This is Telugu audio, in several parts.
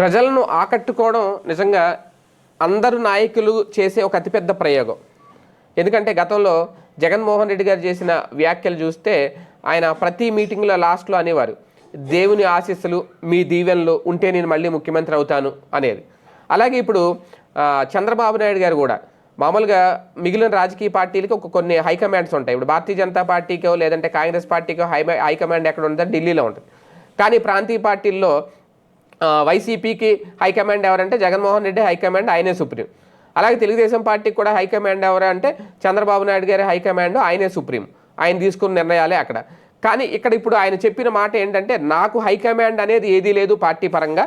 ప్రజలను ఆకట్టుకోవడం నిజంగా అందరు నాయకులు చేసే ఒక అతిపెద్ద ప్రయోగం. ఎందుకంటే గతంలో జగన్మోహన్ రెడ్డి గారు చేసిన వ్యాఖ్యలు చూస్తే ఆయన ప్రతి మీటింగ్లో లాస్ట్లో అనేవారు దేవుని ఆశీస్సులు మీ దీవెనలు ఉంటే నేను మళ్ళీ ముఖ్యమంత్రి అవుతాను అనేది. అలాగే ఇప్పుడు చంద్రబాబు నాయుడు గారు కూడా మామూలుగా మిగిలిన రాజకీయ పార్టీలకి ఒక కొన్ని హైకమాండ్స్ ఉంటాయి. ఇప్పుడు భారతీయ జనతా పార్టీకో లేదంటే కాంగ్రెస్ పార్టీకో హై హైకమాండ్ ఎక్కడ ఉంటుందో? ఢిల్లీలో ఉంటుంది. కానీ ప్రాంతీయ పార్టీల్లో వైసీపీకి హైకమాండ్ ఎవరంటే జగన్మోహన్ రెడ్డి హైకమాండ్ ఆయనే సుప్రీం. అలాగే తెలుగుదేశం పార్టీకి కూడా హైకమాండ్ ఎవరు అంటే చంద్రబాబు నాయుడు గారి హైకమాండ్ ఆయనే సుప్రీం. ఆయన తీసుకున్న నిర్ణయాలే అక్కడ. కానీ ఇక్కడ ఇప్పుడు ఆయన చెప్పిన మాట ఏంటంటే నాకు హైకమాండ్ అనేది ఏదీ లేదు పార్టీ పరంగా.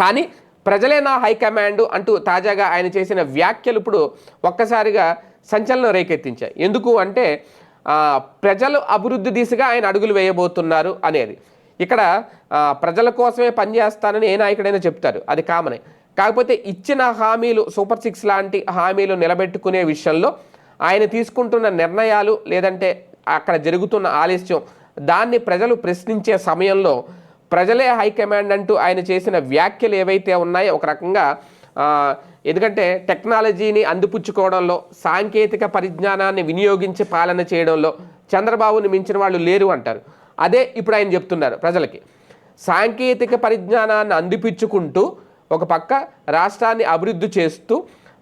కానీ ప్రజలే నా హైకమాండ్ అంటూ తాజాగా ఆయన చేసిన వ్యాఖ్యలు ఇప్పుడు ఒక్కసారిగా సంచలనం రేకెత్తించాయి. ఎందుకు అంటే ప్రజలు అభివృద్ధి దిశగా ఆయన అడుగులు వేయబోతున్నారు అనేది. ఇక్కడ ప్రజల కోసమే పనిచేస్తానని ఏ నాయకుడైనా చెప్తారు అది కామనే. కాకపోతే ఇచ్చిన హామీలు సూపర్ సిక్స్ లాంటి హామీలు నిలబెట్టుకునే విషయంలో ఆయన తీసుకుంటున్న నిర్ణయాలు లేదంటే అక్కడ జరుగుతున్న ఆలస్యం దాన్ని ప్రజలు ప్రశ్నించే సమయంలో ప్రజలే హైకమాండ్ అంటూ ఆయన చేసిన వ్యాఖ్యలు ఏవైతే ఉన్నాయో ఒక రకంగా ఎందుకంటే టెక్నాలజీని అందిపుచ్చుకోవడంలో సాంకేతిక పరిజ్ఞానాన్ని వినియోగించి పాలన చేయడంలో చంద్రబాబుని మించిన వాళ్ళు లేరు అంటారు. అదే ఇప్పుడు ఆయన చెప్తున్నారు ప్రజలకి. సాంకేతిక పరిజ్ఞానాన్ని అందిపించుకుంటూ ఒక పక్క రాష్ట్రాన్ని అభివృద్ధి చేస్తూ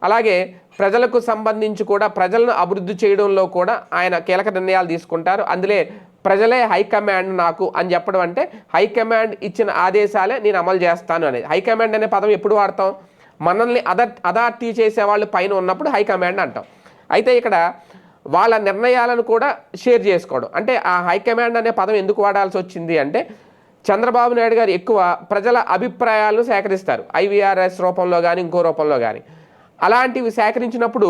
అలాగే ప్రజలకు సంబంధించి కూడా ప్రజలను అభివృద్ధి చేయడంలో కూడా ఆయన కీలక నిర్ణయాలు తీసుకుంటారు. అందులో ప్రజలే హైకమాండ్ నాకు అని చెప్పడం అంటే హైకమాండ్ ఇచ్చిన ఆదేశాలే నేను అమలు చేస్తాను అనేది. హైకమాండ్ అనే పదం ఎప్పుడు వాడతాం? మనల్ని అదర్ అథార్టీ చేసే వాళ్ళు పైన ఉన్నప్పుడు హైకమాండ్ అంటాం. అయితే ఇక్కడ వాళ్ళ నిర్ణయాలను కూడా షేర్ చేసుకోవడం. అంటే ఆ హైకమాండ్ అనే పదం ఎందుకు వాడాల్సి వచ్చింది అంటే చంద్రబాబు నాయుడు గారు ఎక్కువ ప్రజల అభిప్రాయాలను సేకరిస్తారు. ఐవీఆర్ఎస్ రూపంలో కానీ ఇంకో రూపంలో కానీ అలాంటివి సేకరించినప్పుడు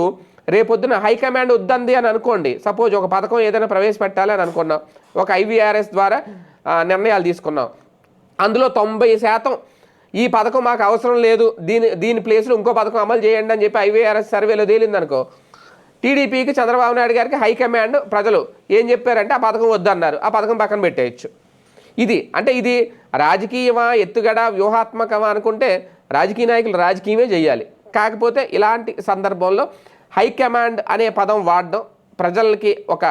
రేపొద్దున హైకమాండ్ వద్దంది అని అనుకోండి. సపోజ్ ఒక పథకం ఏదైనా ప్రవేశపెట్టాలి అని అనుకున్నాం. ఒక ఐవీఆర్ఎస్ ద్వారా నిర్ణయాలు తీసుకున్నాం. అందులో తొంభై శాతం ఈ పథకం మాకు అవసరం లేదు. దీని దీని ప్లేస్లో ఇంకో పథకం అమలు చేయండి అని చెప్పి ఐవీఆర్ఎస్ సర్వేలో తేలింది అనుకో టీడీపీకి చంద్రబాబు నాయుడు గారికి హైకమాండ్ ప్రజలు ఏం చెప్పారంటే ఆ పథకం వద్దన్నారు. ఆ పథకం పక్కన పెట్టేయచ్చు. ఇది అంటే ఇది రాజకీయమా ఎత్తుగడ వ్యూహాత్మకమా అనుకుంటే రాజకీయ నాయకులు రాజకీయమే చేయాలి. కాకపోతే ఇలాంటి సందర్భంలో హైకమాండ్ అనే పదం వాడడం ప్రజలకి ఒక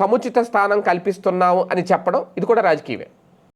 సముచిత స్థానం కల్పిస్తున్నాము అని చెప్పడం ఇది కూడా రాజకీయమే.